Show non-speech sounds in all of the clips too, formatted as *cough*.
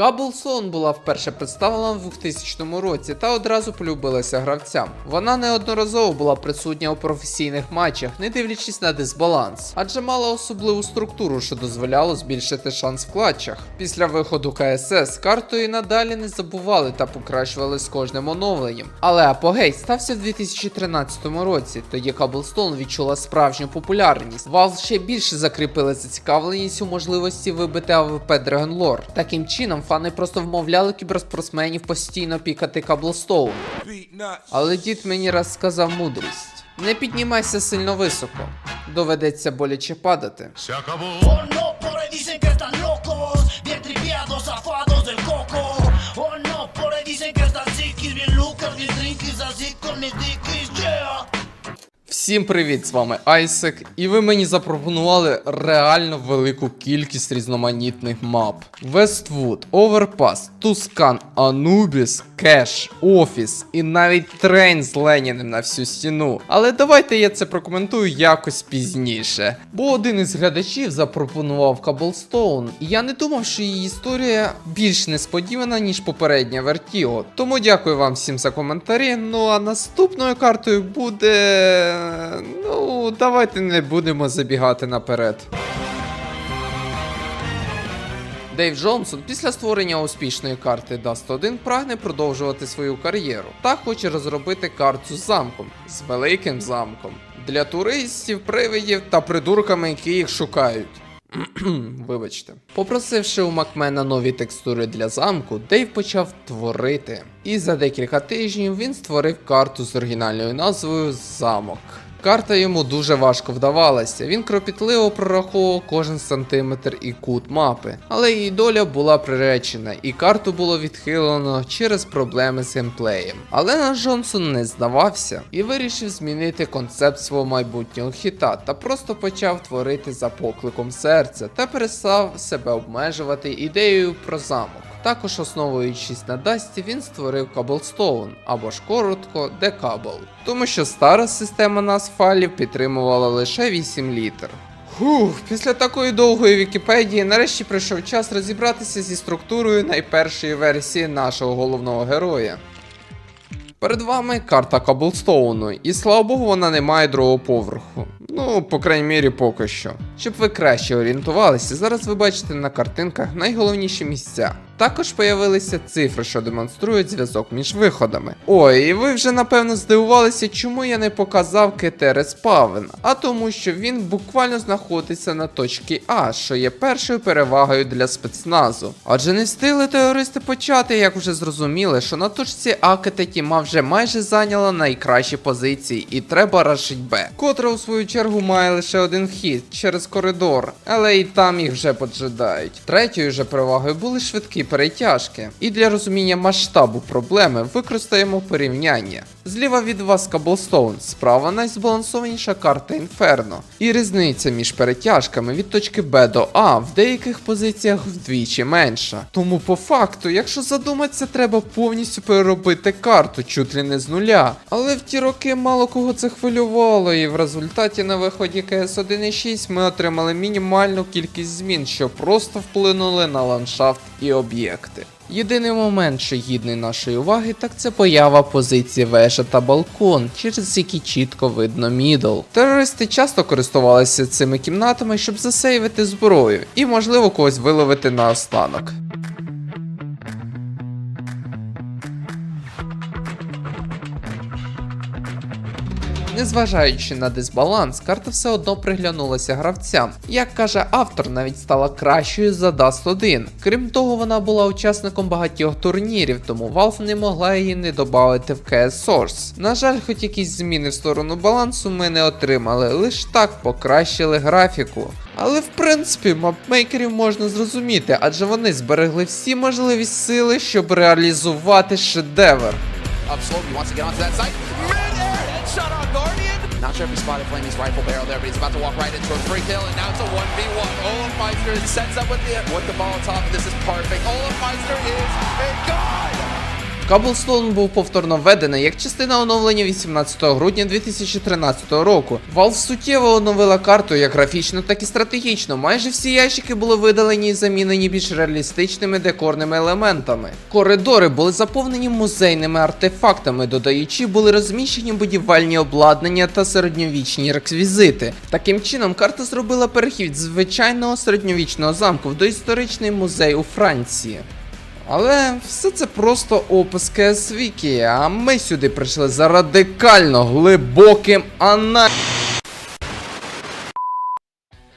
Cobblestone була вперше представлена в 2000 році та одразу полюбилася гравцям. Вона неодноразово була присутня у професійних матчах, не дивлячись на дисбаланс, адже мала особливу структуру, що дозволяло збільшити шанс в клатчах. Після виходу КСС картою надалі не забували та покращували з кожним оновленням. Але апогей стався в 2013 році, тоді Cobblestone відчула справжню популярність. Valve ще більше закріпили зацікавленість у можливості вибити АВП Dragon Lore. Таким чином, фани просто вмовляли кіберспортсменів постійно пікати Cobblestone. Але дід мені раз сказав мудрість: не піднімайся сильно високо, доведеться боляче падати. Всім привіт, з вами Айсек, і ви мені запропонували реально велику кількість різноманітних мап: Вествуд, Оверпас, Тускан, Анубіс, Кеш, Офіс і навіть трейн з Леніним на всю стіну. Але давайте я це прокоментую якось пізніше. Бо один із глядачів запропонував Cobblestone, і я не думав, що її історія більш несподівана, ніж попередня Вертіго. Тому дякую вам всім за коментарі. Ну а наступною картою буде. Ну, давайте не будемо забігати наперед. Дейв Джонсон після створення успішної карти Dust 1 прагне продовжувати свою кар'єру та хоче розробити карту з замком з великим замком для туристів, привидів та придурками, які їх шукають. *clears throat* Вибачте. Попросивши у Макмена нові текстури для замку, Дейв почав творити. І за декілька тижнів він створив карту з оригінальною назвою Замок. Карта йому дуже важко вдавалася, він кропітливо прораховував кожен сантиметр і кут мапи, але її доля була приречена, і карту було відхилено через проблеми з геймплеєм. Але наш Джонсон не здавався і вирішив змінити концепт свого майбутнього хіта та просто почав творити за покликом серця та перестав себе обмежувати ідеєю про замок. Також основуючись на Дасті, він створив Cobblestone, або ж коротко Decouple, тому що стара система назв файлів підтримувала лише 8 літер. Фух, після такої довгої Вікіпедії нарешті прийшов час розібратися зі структурою найпершої версії нашого головного героя. Перед вами карта Каблстоуну, і слава Богу, вона не має другого поверху. Ну, по крайній мірі, поки що. Щоб ви краще орієнтувалися, зараз ви бачите на картинках найголовніші місця. Також появилися цифри, що демонструють зв'язок між виходами. Ой, і ви вже напевно здивувалися, чому я не показав КТ Респавен, а тому, що він буквально знаходиться на точці А, що є першою перевагою для спецназу. Адже не встигли терористи почати, як вже зрозуміли, що на точці А КТ Тіма вже майже зайняла найкращі позиції, і треба рашить Б, котра у свою чергу має лише один вхід через коридор, але і там їх вже поджидають. Третьою же перевагою були швидкі перетяжки. І для розуміння масштабу проблеми використаємо порівняння. Зліва від вас Cobblestone, справа найзбалансованіша карта Інферно. І різниця між перетяжками від точки Б до А в деяких позиціях вдвічі менша. Тому по факту, якщо задуматися, треба повністю переробити карту чуть ли не з нуля. Але в ті роки мало кого це хвилювало, і в результаті на виході КС 1.6 ми отримали мінімальну кількість змін, що просто вплинули на ландшафт і об'єкти. Єдиний момент, що гідний нашої уваги, так це поява позиції вежа та балкон, через які чітко видно мідл. Терористи часто користувалися цими кімнатами, щоб засейвити зброю і, можливо, когось виловити на останок. Незважаючи на дисбаланс, карта все одно приглянулася гравцям. Як каже автор, навіть стала кращою за Dust 1. Крім того, вона була учасником багатьох турнірів, тому Valve не могла її не додати в CS Source. На жаль, хоч якісь зміни в сторону балансу ми не отримали, лише так покращили графіку. Але в принципі мапмейкерів можна зрозуміти, адже вони зберегли всі можливі сили, щоб реалізувати шедевр. Not sure if he spotted Flamey's rifle barrel there, but he's about to walk right into a free kill, and now it's a 1v1. Olafmeister sets up with the with the Molotov, and this is perfect. Olafmeister is a god! Cobblestone був повторно введений як частина оновлення 18 грудня 2013 року. Valve суттєво оновила карту як графічно, так і стратегічно. Майже всі ящики були видалені і замінені більш реалістичними декорними елементами. Коридори були заповнені музейними артефактами, додаючи були розміщені будівельні обладнання та середньовічні реквізити. Таким чином, карта зробила перехід звичайного середньовічного замку в доісторичний музей у Франції. Але все це просто опис КС Вікі, а ми сюди прийшли за радикально глибоким аналізом.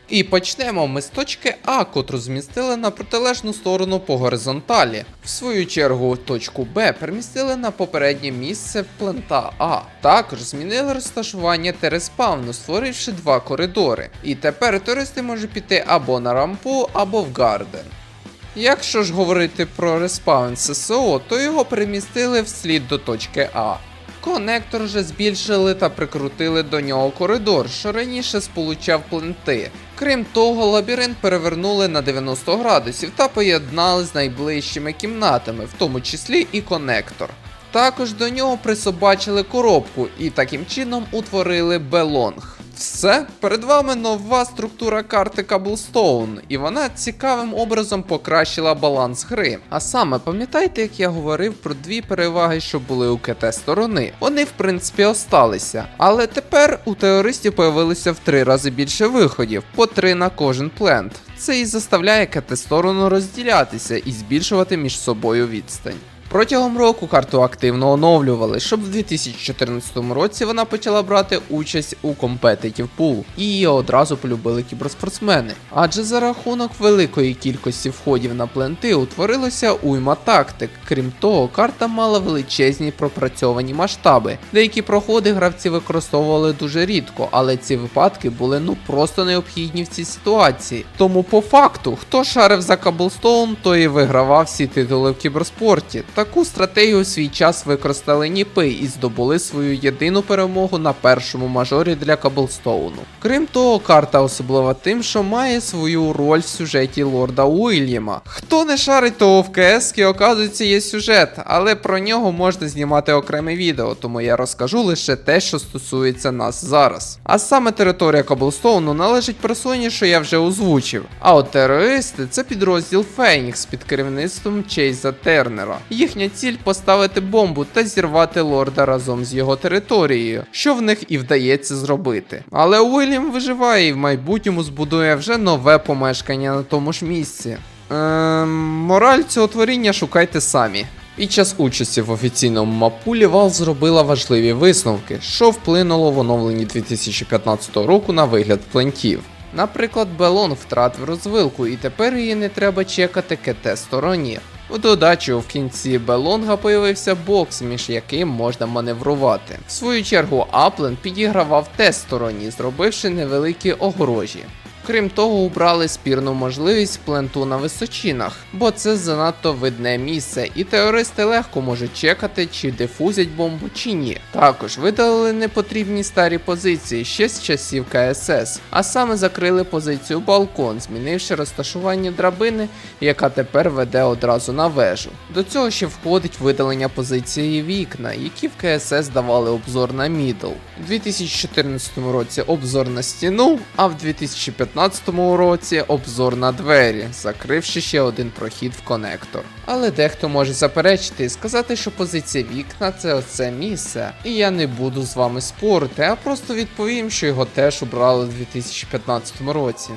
І почнемо ми з точки А, котру змістили на протилежну сторону по горизонталі. В свою чергу точку Б перемістили на попереднє місце плента А. Також змінили розташування тереспавну, створивши два коридори. І тепер туристи можуть піти або на рампу, або в гарден. Якщо ж говорити про респаун ССО, то його перемістили вслід до точки А. Конектор вже збільшили та прикрутили до нього коридор, що раніше сполучав пленти. Крім того, лабіринт перевернули на 90 градусів та поєднали з найближчими кімнатами, в тому числі і конектор. Також до нього присобачили коробку і таким чином утворили белонг. Все, перед вами нова структура карти Cobblestone, і вона цікавим образом покращила баланс гри. А саме, пам'ятаєте, як я говорив про дві переваги, що були у КТ сторони? Вони в принципі осталися. Але тепер у теористів появилося в три рази більше виходів, по три на кожен плент. Це і заставляє КТ сторону розділятися і збільшувати між собою відстань. Протягом року карту активно оновлювали, щоб в 2014 році вона почала брати участь у Competitive Pool, і її одразу полюбили кіберспортсмени. Адже за рахунок великої кількості входів на пленти утворилося уйма тактик. Крім того, карта мала величезні пропрацьовані масштаби. Деякі проходи гравці використовували дуже рідко, але ці випадки були ну просто необхідні в цій ситуації. Тому по факту, хто шарив за Cobblestone, той і вигравав всі титули в кіберспорті. Таку стратегію у свій час використали Ніпи і здобули свою єдину перемогу на першому мажорі для Каблстоуну. Крім того, карта особлива тим, що має свою роль в сюжеті лорда Уільяма. Хто не шарить, того в КС, оказується, є сюжет, але про нього можна знімати окреме відео, тому я розкажу лише те, що стосується нас зараз. А саме територія Каблстоуну належить персоні, що я вже озвучив. А от терористи це підрозділ Фенікс під керівництвом Чейза Тернера. Їхня ціль поставити бомбу та зірвати лорда разом з його територією, що в них і вдається зробити. Але Уільям виживає і в майбутньому збудує вже нове помешкання на тому ж місці. Ем, мораль цього творіння шукайте самі. Під час участі в офіційному мапулі Valve зробила важливі висновки, що вплинуло в оновленні 2015 року на вигляд плентів. Наприклад, Белон втратив розвилку і тепер її не треба чекати КТ стороні. У додачу в кінці Белонга появився бокс, між яким можна маневрувати. В свою чергу Аплен підігравав тест стороні, зробивши невеликі огорожі. Крім того, убрали спірну можливість пленту на височинах, бо це занадто видне місце, і теористи легко можуть чекати, чи дифузять бомбу чи ні. Також видалили непотрібні старі позиції ще з часів КСС, а саме закрили позицію балкон, змінивши розташування драбини, яка тепер веде одразу на вежу. До цього ще входить видалення позиції вікна, які в КСС давали обзор на мідл. У 2014 році обзор на стіну, а в 2015 році обзор на двері, закривши ще один прохід в конектор. Але дехто може заперечити і сказати, що позиція вікна це оце місце. І я не буду з вами спорити, а просто відповім, що його теж обрали у 2015 році.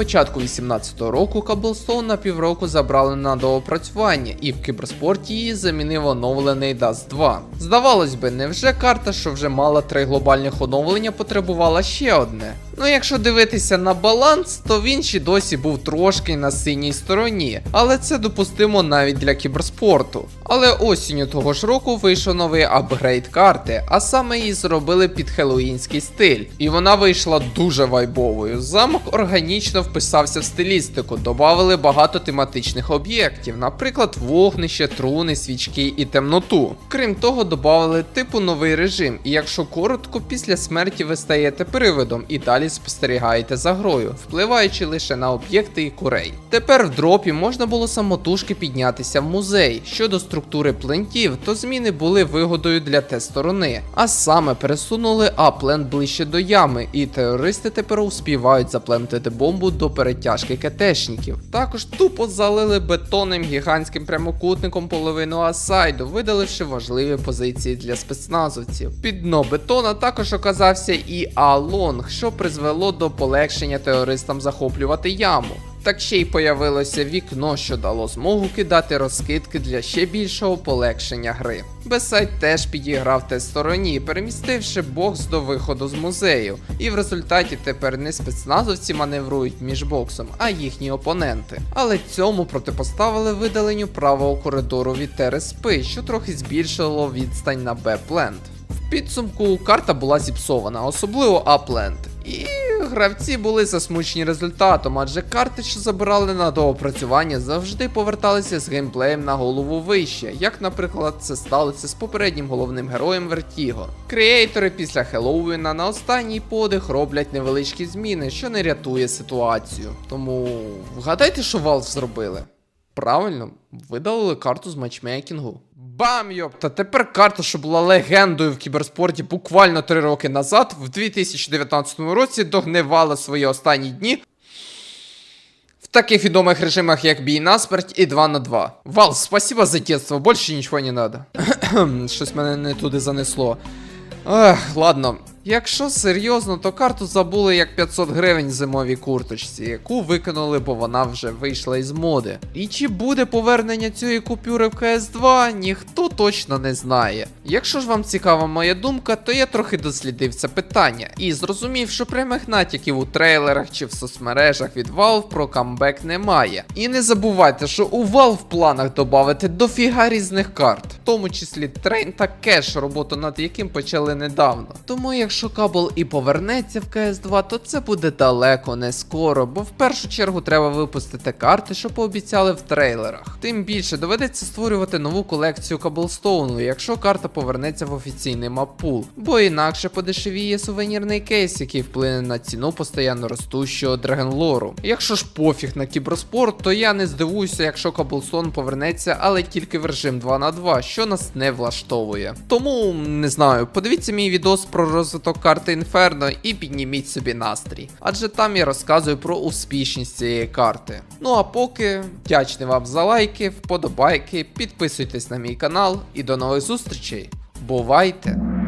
Початку 18-го року Cobblestone на півроку забрали на доопрацювання, і в кіберспорті її замінив оновлений Dust 2. Здавалось би, невже карта, що вже мала три глобальних оновлення, потребувала ще одне? Ну, якщо дивитися на баланс, то він ще досі був трошки на синій стороні, але це допустимо навіть для кіберспорту. Але осінню того ж року вийшов новий апгрейд карти, а саме її зробили під хеллоуінський стиль. І вона вийшла дуже вайбовою. Замок органічно вписався в стилістику, додали багато тематичних об'єктів, наприклад, вогнище, труни, свічки і темноту. Крім того, додали типу новий режим, і якщо коротко, після смерті ви стаєте привидом і далі спостерігаєте за грою, впливаючи лише на об'єкти і курей. Тепер в дропі можна було самотужки піднятися в музей. Щодо структури плентів, то зміни були вигодою для те сторони, а саме пересунули аплент ближче до ями, і терористи тепер успівають заплентити бомбу до перетяжки КТшників. Також тупо залили бетонним гігантським прямокутником половину асайду, видаливши важливі позиції для спецназовців. Під дно бетона також оказався і А-лонг, що призвело до полегшення терористам захоплювати яму. Так ще й появилося вікно, що дало змогу кидати розкидки для ще більшого полегшення гри. Бесайд теж підіграв те стороні, перемістивши бокс до виходу з музею, і в результаті тепер не спецназовці маневрують між боксом, а їхні опоненти. Але цьому протипоставили видаленню правого коридору від ТРСП, що трохи збільшило відстань на Б-плент. В підсумку карта була зіпсована, особливо Апленд. І гравці були засмучені результатом, адже карти, що забирали на доопрацювання, завжди поверталися з геймплеєм на голову вище, як, наприклад, це сталося з попереднім головним героєм Вертіго. Креатори після Хеллоуіна на останній подих роблять невеличкі зміни, що не рятує ситуацію. Тому вгадайте, що Valve зробили. Правильно, видалили карту з матчмейкінгу. Бам, йопта! Тепер карта, що була легендою в кіберспорті буквально 3 роки назад, в 2019 році догнивала свої останні дні в таких відомих режимах, як бій на смерть і 2 на 2. Вал, спасибо за детство, більше нічого не надо. *coughs* Щось мене не туди занесло. Ех, ладно. Якщо серйозно, то карту забули як 500 гривень зимовій курточці, яку викинули, бо вона вже вийшла із моди. І чи буде повернення цієї купюри в CS2, ніхто точно не знає. Якщо ж вам цікава моя думка, то я трохи дослідив це питання і зрозумів, що прямих натяків у трейлерах чи в соцмережах від Valve про камбек немає. І не забувайте, що у Valve в планах додати дофіга різних карт, в тому числі трейн та кеш, роботу над яким почали недавно. Тому якщо кабл і повернеться в CS2, то це буде далеко не скоро, бо в першу чергу треба випустити карти, що пообіцяли в трейлерах. Тим більше доведеться створювати нову колекцію Каблстоуну, якщо карта повернеться в офіційний маппул, бо інакше подешевіє сувенірний кейс, який вплине на ціну постійно ростущого драгенлору. Якщо ж пофіг на кіберспорт, то я не здивуюся, якщо Каблстоун повернеться, але тільки в режим 2 на 2, що нас не влаштовує. Тому не знаю, подивіться мій відос про розвиток карти Інферно і підніміть собі настрій. Адже там я розказую про успішність цієї карти. Ну а поки вдячний вам за лайки, вподобайки, підписуйтесь на мій канал і до нових зустрічей. Бувайте!